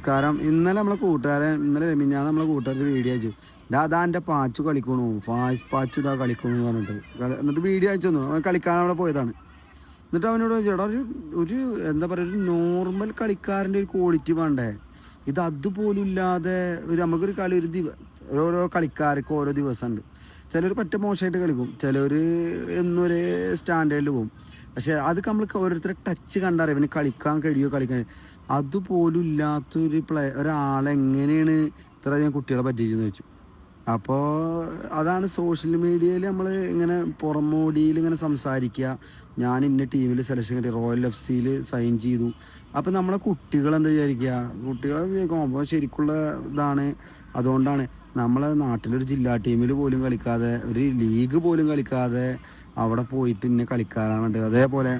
നമസ്കാരം. ഇന്നലെ നമ്മളെ കൂട്ടുകാരൻ ഇന്നലെ മിഞ്ഞാന്ന് നമ്മളെ കൂട്ടുകാർക്ക് വീഡിയോ അയച്ചു. ഇതാ അതാ എന്റെ പാച്ചു കളിക്കണു. പാച്ച് പാച്ചു ഇതാ കളിക്കണു എന്ന് പറഞ്ഞിട്ട്. എന്നിട്ട് വീഡിയോ അയച്ചു തന്നു. കളിക്കാൻ അവിടെ പോയതാണ്. എന്നിട്ട് അവനോട് ചേട്ടാ ഒരു ഒരു എന്താ പറയുക ഒരു നോർമൽ കളിക്കാരന്റെ ഒരു ക്വാളിറ്റി വേണ്ടേ? ഇത് അതുപോലും ഇല്ലാതെ ഒരു നമുക്കൊരു കളി ഒരു ദിവ ഓരോ കളിക്കാർക്ക് ഓരോ ദിവസമുണ്ട്. ചിലർ പറ്റ മോശമായിട്ട് കളിക്കും. ചിലർ എന്നൊരു സ്റ്റാൻഡേർഡിൽ പോകും പക്ഷെ അത് നമ്മൾ ഓരോരുത്തരെ ടച്ച് കണ്ടറിയാം പിന്നെ കളിക്കാൻ കഴിയുമോ കളിക്കാൻ. അതുപോലും ഇല്ലാത്തൊരു പ്ലേ ഒരാളെങ്ങനെയാണ് ഇത്രയധികം കുട്ടികളെ പറ്റിച്ചെന്ന് വെച്ചു അപ്പോൾ അതാണ് സോഷ്യൽ മീഡിയയിൽ നമ്മൾ ഇങ്ങനെ പുറമോടിയിൽ ഇങ്ങനെ സംസാരിക്കുക. ഞാൻ ഇന്ന ടീമിൽ സെലക്ഷൻ കിട്ടി. റോയൽ എഫ് സിയിൽ സൈൻ ചെയ്തു. അപ്പോൾ നമ്മളെ കുട്ടികൾ എന്താ വിചാരിക്കുക? കുട്ടികളെ വിചാരിക്കും ശരിക്കുള്ള ഇതാണ്. അതുകൊണ്ടാണ് നമ്മളെ നാട്ടിലൊരു ജില്ലാ ടീമിൽ പോലും കളിക്കാതെ ഒരു ലീഗ് പോലും കളിക്കാതെ അവിടെ പോയിട്ട് ഇന്നെ കളിക്കാറാണ് അതേപോലെ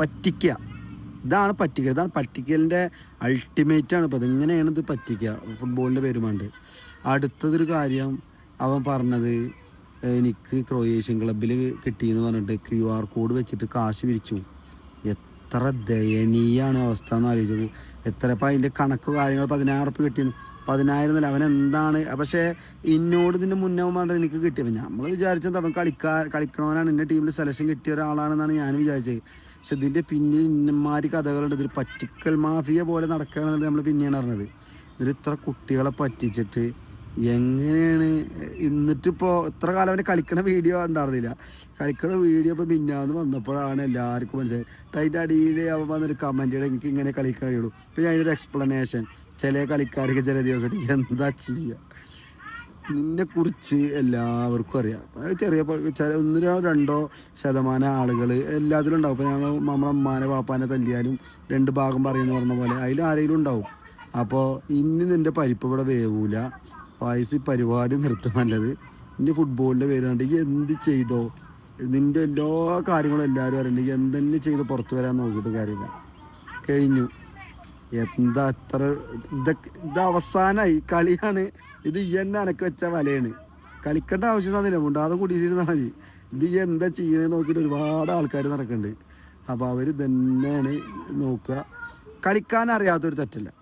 പറ്റിക്ക. ഇതാണ് പറ്റിക്ക ഇതാണ് പറ്റിക്കലിന്റെ അൾട്ടിമേറ്റ് ആണ്. ഇപ്പോൾ ഇങ്ങനെയാണ് ഇത് പറ്റിക്കുക ഫുട്ബോളിന്റെ പേരുമാണ്ട്. അടുത്തതൊരു കാര്യം അവൻ പറഞ്ഞത് എനിക്ക് ക്രൊയേഷ്യൻ ക്ലബിൽ കിട്ടിയെന്ന് പറഞ്ഞിട്ട് ക്യു ആർ കോഡ് വെച്ചിട്ട് കാശ് പിരിച്ചു എത്ര ദയനീയാണ് അവസ്ഥ എന്ന് ആലോചിച്ചത്. എത്ര ഇപ്പം അതിന്റെ കണക്ക് കാര്യങ്ങൾ പതിനായിരം ഉറുപ്പ് കിട്ടിയെന്ന് പതിനായിരം എന്നല്ല അവൻ എന്താണ്? പക്ഷേ ഇന്നോട് ഇതിന്റെ മുന്നേ പറഞ്ഞത് എനിക്ക് കിട്ടിയപ്പോൾ നമ്മൾ വിചാരിച്ചത് അവൻ കളിക്കാർ കളിക്കണവനാണ്. എന്റെ ടീമിൽ സെലക്ഷൻ കിട്ടിയ ഒരാളാണെന്നാണ് ഞാൻ വിചാരിച്ചത്. പക്ഷെ ഇതിന്റെ പിന്നിൽ ഇന്നമാരി കഥകളുണ്ട്. ഇതിൽ പറ്റിക്കൽ മാഫിയ പോലെ നടക്കുകയാണെന്ന് നമ്മൾ പിന്നെയാണ് അറിഞ്ഞത്. ഇതിൽ ഇത്ര കുട്ടികളെ പറ്റിച്ചിട്ട് എങ്ങനെയാണ്? എന്നിട്ടിപ്പോൾ ഇത്ര കാലം അവന് കളിക്കണ വീഡിയോ ഉണ്ടായിരുന്നില്ല കളിക്കണ വീഡിയോ ഇപ്പോൾ മിന്നാന്ന് വന്നപ്പോഴാണ് എല്ലാവർക്കും മനസ്സിലായത്. അതിന്റെ അടിയിൽ അവൻ വന്നൊരു കമന്റുകൾ എനിക്ക് ഇങ്ങനെ കളിക്കാൻ കഴിയുള്ളൂ. പിന്നെ അതിനൊരു എക്സ്പ്ലനേഷൻ ചില കളിക്കാർക്ക് ചില ദിവസം എന്താ ചെയ്യുക നിന്നെ കുറിച്ച് എല്ലാവർക്കും അറിയാം. ചെറിയ ചില ഒന്നിനോ രണ്ടോ ശതമാനം ആളുകൾ എല്ലാത്തിലും ഉണ്ടാവും. ഇപ്പോൾ ഞങ്ങൾ നമ്മളെ അമ്മാനെ പാപ്പാനെ തല്ലിയാലും രണ്ട് ഭാഗം പറയുന്ന പറഞ്ഞ പോലെ അതിൽ ആരെങ്കിലും ഉണ്ടാവും. അപ്പോൾ ഇന്ന് നിന്റെ പരിപ്പ് ഇവിടെ വേവൂല. വയസ്സ് പരിപാടി നിർത്തുക നല്ലത്. ഇനി ഫുട്ബോളിന്റെ പേര് ഈ എന്ത് ചെയ്തോ? നിന്റെ എല്ലാ കാര്യങ്ങളും എല്ലാവരും അറിയണ്ടെങ്കിൽ എന്തെന്നെ ചെയ്ത് പുറത്തു വരാൻ നോക്കിയിട്ട് കാര്യമില്ല. കഴിഞ്ഞു. എന്താ അത്ര ഇത് അവസാനമായി കളിയാണ്. ഇത് ഈ എന്നെ അനക്ക് വെച്ച വലയാണ്. കളിക്കേണ്ട ആവശ്യമില്ല മുണ്ടാതെ കൂടിയിരുന്നാൽ മതി. ഇത് ഈ എന്താ ചെയ്യണമെന്ന് നോക്കിയിട്ട് ഒരുപാട് ആൾക്കാർ നടക്കുന്നുണ്ട് അപ്പോൾ അവർ തന്നെയാണ് നോക്കുക. കളിക്കാൻ അറിയാത്തൊരു തെറ്റല്ല.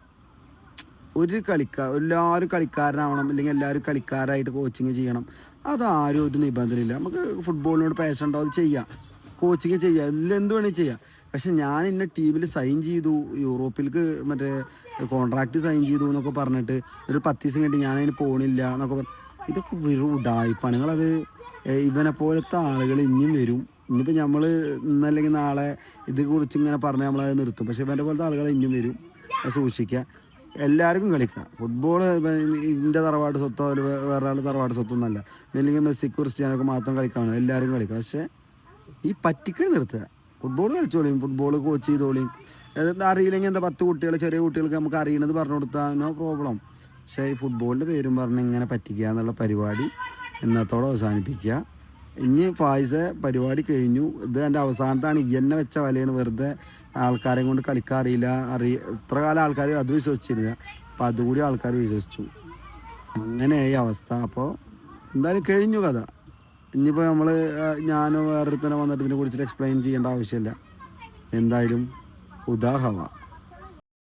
ഒരു കളിക്കാർ എല്ലാവരും കളിക്കാരനാവണം അല്ലെങ്കിൽ എല്ലാവരും കളിക്കാരായിട്ട് കോച്ചിങ് ചെയ്യണം. അതാരും ഒരു നിബന്ധനയില്ല. നമുക്ക് ഫുട്ബോളിനോട് പാഷൻ ഉണ്ടോ അത് ചെയ്യാം. കോച്ചിങ് ചെയ്യാം എല്ലാം എന്ത് വേണമെങ്കിൽ ചെയ്യാം. പക്ഷെ ഞാൻ ഇന്ന ടീമിൽ സൈൻ ചെയ്തു യൂറോപ്പിലേക്ക് മറ്റേ കോൺട്രാക്റ്റ് സൈൻ ചെയ്തു എന്നൊക്കെ പറഞ്ഞിട്ട് ഒരു പത്ത് ദിവസം കഴിഞ്ഞിട്ട് ഞാൻ അതിന് പോണില്ല എന്നൊക്കെ പറഞ്ഞു ഇതൊക്കെ വെറും ഉടായ്പാണ് നിങ്ങളത് ഇവനെ പോലത്തെ ആളുകൾ ഇനിയും വരും. ഇനിയിപ്പോൾ നമ്മൾ ഇന്നല്ലെങ്കിൽ നാളെ ഇത് കുറിച്ച് ഇങ്ങനെ പറഞ്ഞ് നമ്മളത് നിർത്തും. പക്ഷേ ഇവന്റെ പോലത്തെ ആളുകൾ ഇനിയും വരും. സൂക്ഷിക്കുക എല്ലാവർക്കും കളിക്കാം. ഫുട്ബോൾ ഇതിന്റെ തറവാട് സ്വത്തോ വേ- വേറെ ആളുടെ തറവാട് സ്വത്തോ സ്വത്തൊന്നുമല്ല അല്ലെങ്കിൽ മെസ്സി ക്രിസ്ത്യാനൊക്കെ മാത്രം കളിക്കാണ് എല്ലാവരും കളിക്കാം. പക്ഷേ ഈ പറ്റിക്കൽ നിർത്തുക. ഫുട്ബോൾ കളിച്ചോളിയും ഫുട്ബോൾ കോച്ച് ചെയ്തോളിയും അറിയില്ലെങ്കിൽ എന്താ പത്ത് കുട്ടികൾ ചെറിയ കുട്ടികൾക്ക് നമുക്ക് അറിയണത് പറഞ്ഞു കൊടുത്താൽ നോ പ്രോബ്ലം പക്ഷേ ഈ ഫുട്ബോളിന്റെ പേരും പറഞ്ഞ് ഇങ്ങനെ പറ്റിക്കുക എന്നുള്ള പരിപാടി ഇന്നത്തോടെ അവസാനിപ്പിക്കുക. ഇനി ഫായിസ പരിപാടി കഴിഞ്ഞു. ഇത് എന്റെ അവസാനത്താണ്. ഈ എന്നെ വെച്ച വലയാണ് വെറുതെ ആൾക്കാരെ കൊണ്ട് കളിക്കാറിയില്ല അറിയ ഇത്ര കാലം ആൾക്കാർ അത് വിശ്വസിച്ചിരുന്നില്ല. അപ്പം അതുകൂടി ആൾക്കാർ വിശ്വസിച്ചു. അങ്ങനെ അങ്ങനെയായി അവസ്ഥ. അപ്പോൾ എന്തായാലും കഴിഞ്ഞു കഥ. ഇനിയിപ്പോൾ നമ്മൾ ഞാനോ വേറൊരുത്തനെ വന്നിട്ട് ഇതിനെ കുറിച്ചിട്ട് എക്സ്പ്ലെയിൻ ചെയ്യേണ്ട ആവശ്യമില്ല. എന്തായാലും ഉദാഹവ.